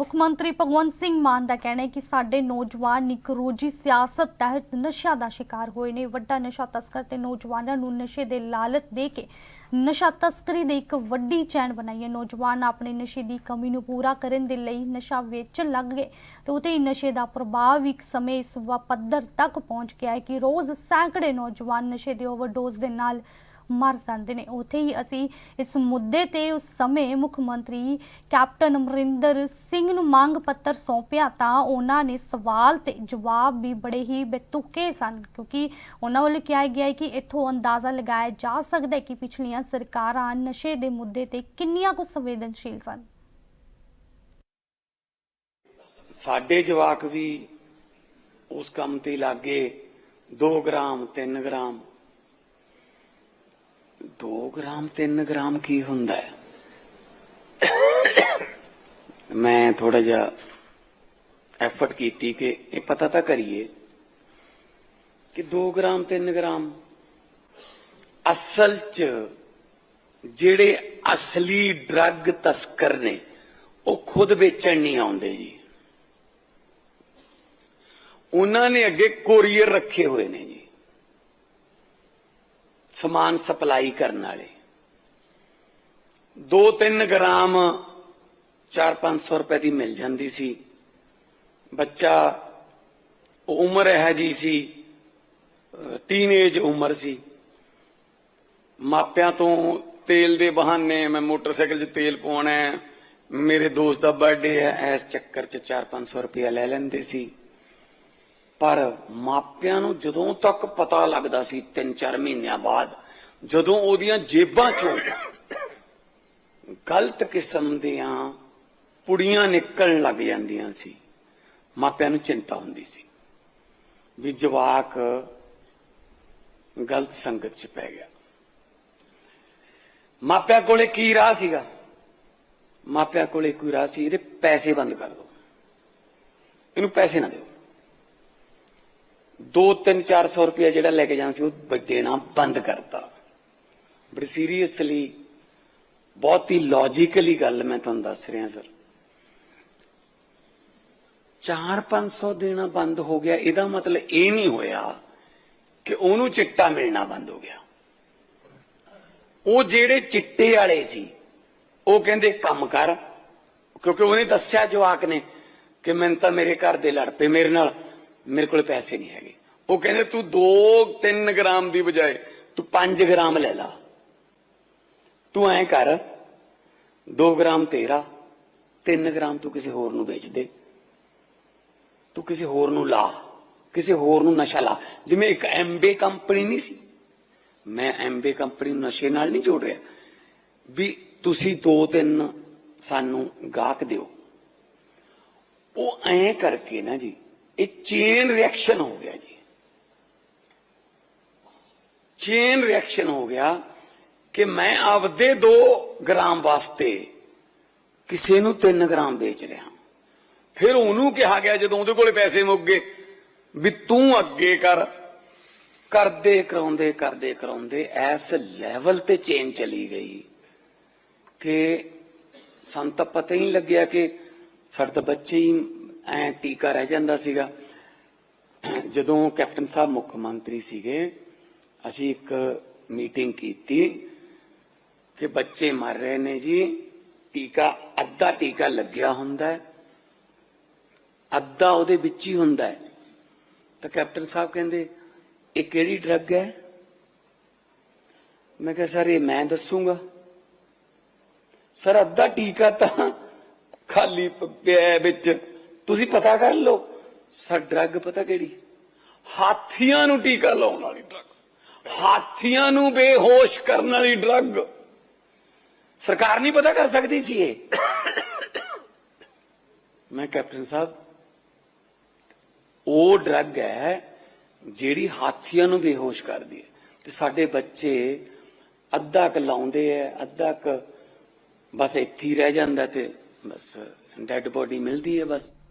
ਮੁੱਖ ਮੰਤਰੀ ਭਗਵੰਤ ਸਿੰਘ ਮਾਨ ਦਾ ਕਹਿਣਾ ਹੈ ਕਿ ਸਾਡੇ ਨੌਜਵਾਨ ਇੱਕ ਰੋਜੀ ਸਿਆਸਤ ਤਹਿਤ ਨਸ਼ਾ ਦਾ ਸ਼ਿਕਾਰ ਹੋਏ ਨੇ। ਵੱਡਾ ਨਸ਼ਾ ਤਸਕਰ ਤੇ ਨੌਜਵਾਨਾਂ ਨੂੰ ਨਸ਼ੇ ਦੇ ਲਾਲਚ ਦੇ ਕੇ ਨਸ਼ਾ ਤਸਕਰੀ ਦੇ ਇੱਕ ਵੱਡੀ ਚੈਨ ਬਣਾਈ ਹੈ। ਨੌਜਵਾਨ ਆਪਣੇ ਨਸ਼ੇ ਦੀ ਕਮੀ ਨੂੰ ਪੂਰਾ ਕਰਨ ਦੇ ਲਈ ਨਸ਼ਾ ਵੇਚਣ ਲੱਗ ਗਏ ਤੇ ਉਤੇ ਹੀ ਨਸ਼ੇ ਦਾ ਪ੍ਰਭਾਵ ਇੱਕ ਸਮੇਂ ਇਸ ਵ- ਪੱਧਰ ਤੱਕ ਪਹੁੰਚ ਗਿਆ ਹੈ ਕਿ ਰੋਜ਼ ਸੈਂਕੜੇ ਨੌਜਵਾਨ ਨਸ਼ੇ ਦੇ ਓਵਰਡੋਜ਼ ਦੇ ਨਾਲ ਮਰ ਜਾਂਦੇ ਨੇ। ਉੱਥੇ ਹੀ ਅਸੀਂ ਇਸ ਮੁੱਦੇ ਤੇ ਉਸ ਸਮੇਂ ਮੁੱਖ ਮੰਤਰੀ ਕੈਪਟਨ ਅਮਰਿੰਦਰ ਸਿੰਘ ਨੂੰ ਮੰਗ ਪੱਤਰ ਸੌਂਪਿਆ ਤਾਂ ਉਹਨਾਂ ਨੇ ਸਵਾਲ ਤੇ ਜਵਾਬ ਵੀ ਬੜੇ ਹੀ ਬੇਤੁਕੇ ਸਨ, ਕਿਉਂਕਿ ਉਹਨਾਂ ਵੱਲੋਂ ਕਿਹਾ ਗਿਆ ਹੈ ਕਿ ਇੱਥੋਂ ਅੰਦਾਜ਼ਾ ਲਗਾਇਆ ਜਾ ਸਕਦਾ ਹੈ ਕਿ ਪਿਛਲੀਆਂ ਸਰਕਾਰਾਂ ਨਸ਼ੇ ਦੇ ਮੁੱਦੇ ਤੇ ਕਿੰਨੀਆਂ ਕੁ ਸੰਵੇਦਨਸ਼ੀਲ ਸਨ। ਸਾਡੇ ਜਵਾਕ ਵੀ ਉਸ ਕੰਮ ਤੇ ਲੱਗੇ 2 ਗ੍ਰਾਮ 3 ਗ੍ਰਾਮ 2 ਗ੍ਰਾਮ 3 ਗ੍ਰਾਮ ਕੀ ਹੁੰਦਾ ਹੈ? ਮੈਂ ਥੋੜਾ ਜਿਹਾ ਐਫਰਟ ਕੀਤੀ ਕਿ ਇਹ ਪਤਾ ਤਾਂ ਕਰੀਏ ਕਿ 2 ਗ੍ਰਾਮ 3 ਗ੍ਰਾਮ ਅਸਲ ਚ ਜਿਹੜੇ ਅਸਲੀ ਡਰੱਗ ਤਸਕਰ ਨੇ, ਉਹ ਖੁਦ ਵੇਚਣ ਨਹੀਂ ਆਉਂਦੇ ਜੀ। ਉਹਨਾਂ ਨੇ ਅੱਗੇ ਕੋਰੀਅਰ ਰੱਖੇ ਹੋਏ ਨੇ ਜੀ। ਸਮਾਨ ਸਪਲਾਈ ਕਰਨ ਵਾਲੇ। 2-3 ਗ੍ਰਾਮ 4-500 ਰੁਪਏ ਦੀ ਮਿਲ ਜਾਂਦੀ ਸੀ। ਬੱਚਾ ਉਮਰ ਹੈ ਜੀ ਸੀ ਟੀਨੇਜ ਉਮਰ ਸੀ। ਮਾਪਿਆਂ ਤੋਂ ਤੇਲ ਦੇ ਬਹਾਨੇ ਮੈਂ ਮੋਟਰਸਾਈਕਲ 'ਚ ਤੇਲ ਪਾਉਣਾ ਮੇਰੇ ਦੋਸਤ ਦਾ ਬਰਥਡੇ ਹੈ, ਇਸ ਚੱਕਰ 'ਚ 4-500 ਰੁਪਏ ਲੈ ਲੈਂਦੇ ਸੀ। ਪਰ ਮਾਪਿਆਂ ਨੂੰ ਜਦੋਂ ਤੱਕ ਪਤਾ ਲੱਗਦਾ ਸੀ 3-4 ਮਹੀਨਿਆਂ ਬਾਅਦ, ਜਦੋਂ ਉਹਦੀਆਂ ਜੇਬਾਂ ਚੋਂ ਗਲਤ ਕਿਸਮ ਦੀਆਂ ਪੁੜੀਆਂ ਨਿਕਲਣ ਲੱਗ ਜਾਂਦੀਆਂ ਸੀ, ਮਾਪਿਆਂ ਨੂੰ ਚਿੰਤਾ ਹੁੰਦੀ ਸੀ ਵੀ ਜਵਾਕ ਗਲਤ ਸੰਗਤ 'ਚ ਪੈ ਗਿਆ। ਮਾਪਿਆਂ ਕੋਲੇ ਕੀ ਰਾਹ ਸੀਗਾ? ਮਾਪਿਆਂ ਕੋਲੇ ਕੋਈ ਰਾਹ ਸੀ, ਇਹਦੇ ਪੈਸੇ ਬੰਦ ਕਰ ਦਿਓ। ਇਹਨੂੰ ਪੈਸੇ ਨਾ ਦਿਓ। 2-3 400 ਰੁਪਏ ਜਿਹੜਾ ਲੈ ਕੇ ਜਾਣਾ ਸੀ, ਉਹ ਦੇਣਾ ਬੰਦ ਕਰਤਾ। ਬੜੀ ਸੀਰੀਅਸਲੀ ਬਹੁਤ ਹੀ ਲੌਜੀਕਲੀ ਗੱਲ ਮੈਂ ਤੁਹਾਨੂੰ ਦੱਸ ਰਿਹਾ ਸਰ 4-500 ਦੇਣਾ ਬੰਦ ਹੋ ਗਿਆ, ਇਹਦਾ ਮਤਲਬ ਇਹ ਨਹੀਂ ਹੋਇਆ ਕਿ ਉਹਨੂੰ ਚਿੱਟਾ ਮਿਲਣਾ ਬੰਦ ਹੋ ਗਿਆ। ਉਹ ਜਿਹੜੇ ਚਿੱਟੇ ਵਾਲੇ ਸੀ, ਉਹ ਕਹਿੰਦੇ ਕੰਮ ਕਰ, ਕਿਉਂਕਿ ਉਹਨੇ ਦੱਸਿਆ ਜਵਾਕ ਨੇ ਕਿ ਮੈਨੂੰ ਤਾਂ ਮੇਰੇ ਘਰ ਦੇ ਲੜ ਪਏ ਮੇਰੇ ਨਾਲ। ਮੇਰੇ ਕੋਲ ਪੈਸੇ ਨਹੀਂ ਹੈਗੇ। ਉਹ ਕਹਿੰਦੇ, ਤੂੰ 2-3 ਗ੍ਰਾਮ ਦੀ ਬਜਾਏ ਤੂੰ 5 ਗ੍ਰਾਮ ਲੈ ਲਾ। ਤੂੰ ਐਂ ਕਰ 2 ਗ੍ਰਾਮ ਤੇਰਾ 3 ਗ੍ਰਾਮ ਤੂੰ ਕਿਸੇ ਹੋਰ ਨੂੰ ਵੇਚ ਦੇ। ਤੂੰ ਕਿਸੇ ਹੋਰ ਨੂੰ ਲਾ, ਕਿਸੇ ਹੋਰ ਨੂੰ ਨਸ਼ਾ ਲਾ। ਜਿਵੇਂ ਇੱਕ ਐਮਬੇ ਕੰਪਨੀ ਨਹੀਂ ਸੀ। ਮੈਂ ਐਮਬੇ ਕੰਪਨੀ ਨੂੰ ਨਸ਼ੇ ਨਾਲ ਨਹੀਂ ਜੋੜ ਰਿਹਾ। ਵੀ ਤੁਸੀਂ ਦੋ, ਤਿੰਨ ਸਾਨੂੰ ਗਾਹਕ ਦਿਓ। ਉਹ ਐਂ ਕਰਕੇ ਨਾ ਜੀ ਇਹ ਚੇਨ ਰਿਐਕਸ਼ਨ ਹੋ ਗਿਆ ਜੀ। ਚੇਨ ਰਿਐਕਸ਼ਨ ਹੋ ਗਿਆ ਕਿ ਮੈਂ ਆਪਦੇ 2 ਗ੍ਰਾਮ ਵਾਸਤੇ ਕਿਸੇ ਨੂੰ 3 ਗ੍ਰਾਮ ਵੇਚ ਰਿਹਾ। ਫਿਰ ਉਹਨੂੰ ਕਿਹਾ ਗਿਆ, ਜਦੋਂ ਉਹਦੇ ਕੋਲੇ ਪੈਸੇ ਮੁੱਕ ਗਏ, ਵੀ ਤੂੰ ਅੱਗੇ ਕਰ। ਕਰਦੇ, ਕਰਾਉਂਦੇ ਕਰਦੇ, ਕਰਾਉਂਦੇ ਐਸ ਲੈਵਲ ਤੇ ਚੇਨ ਚਲੀ ਗਈ ਕਿ ਸਾਨੂੰ ਤਾਂ ਪਤਾ ਹੀ ਨਹੀਂ ਲੱਗਿਆ ਕਿ ਸਾਡੇ ਤਾਂ ਬੱਚੇ ਹੀ ਐ ਟੀਕਾ ਰਹਿ ਜਾਂਦਾ ਸੀਗਾ। ਜਦੋਂ ਕੈਪਟਨ ਸਾਹਿਬ ਮੁੱਖ ਮੰਤਰੀ ਸੀਗੇ, ਅਸੀਂ ਇੱਕ ਮੀਟਿੰਗ ਕੀਤੀ ਕਿ ਬੱਚੇ ਮਰ ਰਹੇ ਨੇ ਜੀ, ਟੀਕਾ, ਅੱਧਾ ਟੀਕਾ ਲੱਗਿਆ ਹੁੰਦਾ ਹੈ। ਅੱਧਾ ਉਹਦੇ ਵਿੱਚ ਹੀ ਹੁੰਦਾ ਹੈ। ਤਾਂ ਕੈਪਟਨ ਸਾਹਿਬ ਕਹਿੰਦੇ, ਇਹ ਕਿਹੜੀ ਡਰੱਗ ਹੈ? ਮੈਂ ਕਿਹਾ, ਸਰ, ਇਹ ਮੈਂ ਦੱਸੂਗਾ। ਸਰ, ਅੱਧਾ ਟੀਕਾ ਤਾਂ ਖਾਲੀ ਪਿਆ ਵਿੱਚ ਤੁਸੀਂ ਪਤਾ ਕਰ ਲਓ ਸਰ ਡਰੱਗ ਪਤਾ ਕਿਹੜੀ? ਹਾਥੀਆਂ ਨੂੰ ਟੀਕਾ ਲਾਉਣ ਵਾਲੀ ਡਰੱਗ। ਹਾਥੀਆਂ ਨੂੰ ਬੇਹੋਸ਼ ਕਰਨ ਵਾਲੀ ਡਰੱਗ। ਸਰਕਾਰ ਨਹੀਂ ਪਤਾ ਕਰ ਸਕਦੀ ਸੀ ਇਹ। ਮੈਂ ਕੈਪਟਨ ਸਾਹਿਬ, ਉਹ ਡਰੱਗ ਹੈ ਜਿਹੜੀ ਹਾਥੀਆਂ ਨੂੰ ਬੇਹੋਸ਼ ਕਰਦੀ ਹੈ। ਤੇ ਸਾਡੇ ਬੱਚੇ ਅੱਧਾ ਕ ਲਾਉਂਦੇ ਐ ਅੱਧਾ ਕ ਬਸ ਇੱਥੇ ਹੀ ਰਹਿ ਜਾਂਦਾ ਤੇ ਬਸ ਡੈੱਡ ਬੋਡੀ ਮਿਲਦੀ ਹੈ ਬਸ।